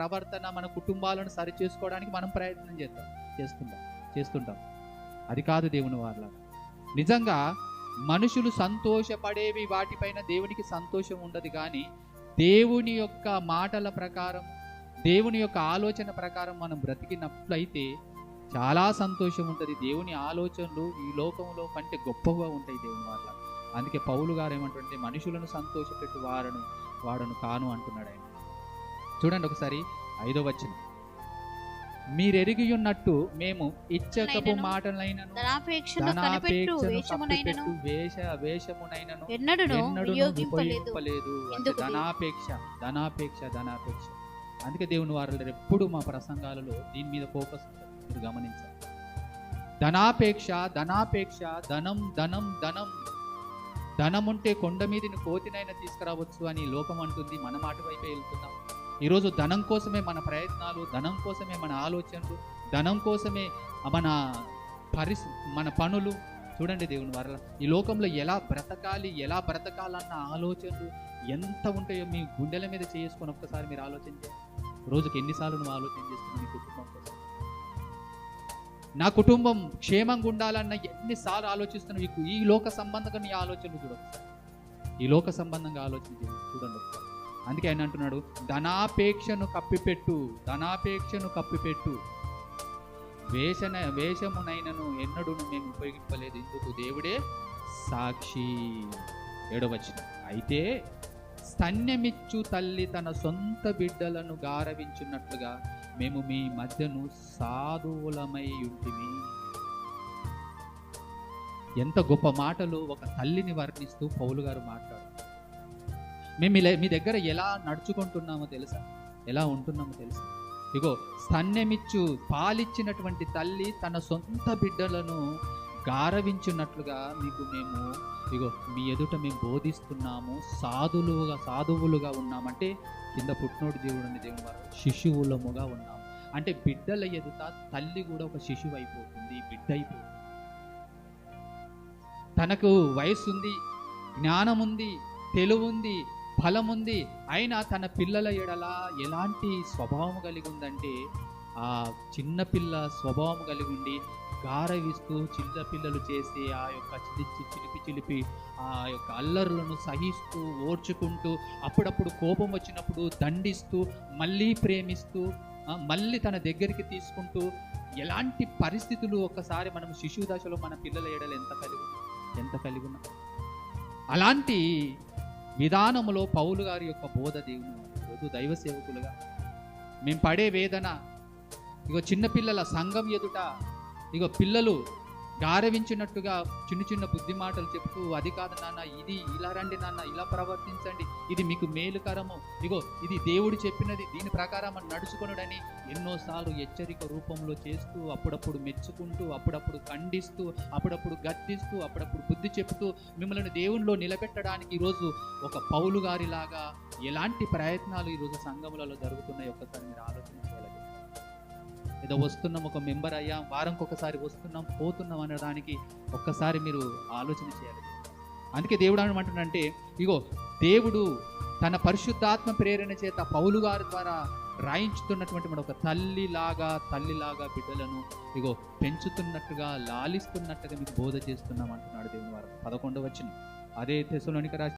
ప్రవర్తన మన కుటుంబాలను సరి చేసుకోవడానికి మనం ప్రయత్నం చేస్తాం చేస్తుంటాం చేస్తుంటాం. అది కాదు దేవుని వాళ్ళ నిజంగా మనుషులు సంతోషపడేవి వాటిపైన దేవునికి సంతోషం ఉండదు కానీ దేవుని యొక్క మాటల ప్రకారం దేవుని యొక్క ఆలోచన ప్రకారం మనం బ్రతికినట్లయితే చాలా సంతోషం ఉంటుంది. దేవుని ఆలోచనలు ఈ లోకంలో కంటే గొప్పగా ఉంటాయి దేవుని వాళ్ళ అందుకే పౌలు గారు ఏమంటుంటే మనుషులను సంతోషపెట్టు వారను వాడను కాను అంటున్నాడు ఆయన. చూడండి ఒకసారి ఐదో వచ్చిన మీరెరిగి ఉన్నట్టు మేము ఇచ్చకపు మాటలైనను ధనాపేక్షను వేష వేషమునైనను ఎన్నడూ? ధనాపేక్ష ధనాపేక్ష ధనాపేక్ష. అందుకే దేవుని వారు ఎప్పుడు మా ప్రసంగాలలో దీని మీద ఫోకస్. మీరు గమనించాలి. ధనాపేక్ష ధనాపేక్ష ధనం ధనం ధనం. ధనం ఉంటే కొండ మీదని కోతినైనా తీసుకురావచ్చు అని లోకం అంటుంది మన మాట వైపే వెళ్తున్నాం. ఈరోజు ధనం కోసమే మన ప్రయత్నాలు ధనం కోసమే మన ఆలోచనలు ధనం కోసమే మన పరిస్ మన పనులు. చూడండి దేవుని వారల ఈ లోకంలో ఎలా బ్రతకాలి ఎలా బ్రతకాలన్న ఆలోచనలు ఎంత ఉంటాయో మీ గుండెల మీద చేసుకొని ఒక్కసారి మీరు ఆలోచన చేయండి రోజుకి ఎన్నిసార్లు నువ్వు ఆలోచన చేస్తున్నావు నీ కుటుంబం కోసం? నా కుటుంబం క్షేమంగా ఉండాలన్న ఎన్నిసార్లు ఆలోచిస్తున్నావు? ఈ- ఈ లోక సంబంధంగా నీ ఆలోచనలు చూడొచ్చు ఈ లోక సంబంధంగా ఆలోచన చూడండి ఒకసారి. అందుకే ఆయన అంటున్నాడు ధనాపేక్షను కప్పిపెట్టు ధనాపేక్షను కప్పిపెట్టు. వేషన వేషమునైనను ఎన్నడూను మేము ఉపయోగింపలేదు. ఇందుకు దేవుడే సాక్షి. ఏడవచ్చిన అయితే స్తన్యమిచ్చు తల్లి తన సొంత బిడ్డలను గారవించున్నట్లుగా మేము మీ మధ్యను సాధువులమై ఉంటిమి. ఎంత గొప్ప మాటలు ఒక తల్లిని వర్ణిస్తూ పౌలు గారు మాట్లాడు మేము మీ దగ్గర ఎలా నడుచుకుంటున్నామో తెలుసా? ఎలా ఉంటున్నామో తెలుసా? ఇగో సన్నెమిచ్చు పాలిచ్చినటువంటి తల్లి తన సొంత బిడ్డలను గారవించున్నట్లుగా మీకు మేము ఇగో మీ ఎదుట మేము బోధిస్తున్నాము. సాధులుగా సాధువులుగా ఉన్నామంటే కింద పుట్టినోడు దేవుడు దేవుని వారు. శిశువులముగా ఉన్నాము. అంటే బిడ్డల ఎదుట తల్లి కూడా ఒక శిశువు అయిపోతుంది బిడ్డ అయిపోతుంది. తనకు వయసు ఉంది జ్ఞానం ఉంది తెలివి ఉంది బలముంది. ఉంది అయినా తన పిల్లల ఎడల ఎలాంటి స్వభావం కలిగి ఉందంటే ఆ చిన్నపిల్ల స్వభావం కలిగి ఉండి గారవిస్తూ చిన్నపిల్లలు చేసి ఆ యొక్క చిలిచి చిలిపి చిలిపి ఆ యొక్క అల్లర్లను సహిస్తూ ఓర్చుకుంటూ అప్పుడప్పుడు కోపం వచ్చినప్పుడు దండిస్తూ మళ్ళీ ప్రేమిస్తూ మళ్ళీ తన దగ్గరికి తీసుకుంటూ ఎలాంటి పరిస్థితులు ఒక్కసారి మనం శిశువు దశలో మన పిల్లల ఎడలు ఎంత కలిగి ఎంత కలిగి ఉన్నాం అలాంటి విధానములో పౌలు గారి యొక్క బోధ దేవుని రోజు దైవ సేవకులుగా మేము పడే వేదన ఇగో చిన్నపిల్లల సంఘం ఎదుట ఇగో పిల్లలు గారవించినట్టుగా చిన్న చిన్న బుద్ధి మాటలు చెప్తూ అది కాదు నాన్న ఇది ఇలా రండి నాన్న ఇలా ప్రవర్తించండి. ఇది మీకు మేలుకరము. ఇగో ఇది దేవుడు చెప్పినది దీని ప్రకారం మనం నడుచుకొనుడని ఎన్నోసార్లు హెచ్చరిక రూపంలో చేస్తూ అప్పుడప్పుడు మెచ్చుకుంటూ అప్పుడప్పుడు ఖండిస్తూ అప్పుడప్పుడు గద్దిస్తూ అప్పుడప్పుడు బుద్ధి చెప్తూ మిమ్మల్ని దేవుణ్ణిలో నిలబెట్టడానికి ఈరోజు ఒక పౌలు గారిలాగా ఎలాంటి ప్రయత్నాలు ఈరోజు సంఘములలో జరుగుతున్నాయి ఒక్కసారి మీరు ఆలోచన ఏదో వస్తున్నాం ఒక మెంబర్ అయ్యాం వారంకి ఒకసారి వస్తున్నాం పోతున్నాం అనడానికి ఒక్కసారి మీరు ఆలోచన చేయాలి. అందుకే దేవుడు ఏమంటున్నాడంటే ఇగో దేవుడు తన పరిశుద్ధాత్మ ప్రేరణ చేత పౌలు గారి ద్వారా రాయించుతున్నటువంటి మన ఒక తల్లిలాగా తల్లిలాగా బిడ్డలను ఇగో పెంచుతున్నట్టుగా లాలిస్తున్నట్టుగా మీకు బోధ చేస్తున్నాం అంటున్నాడు దేవుని వారు. పదకొండవ వచ్చిన అదే తెసలోనిక రాసి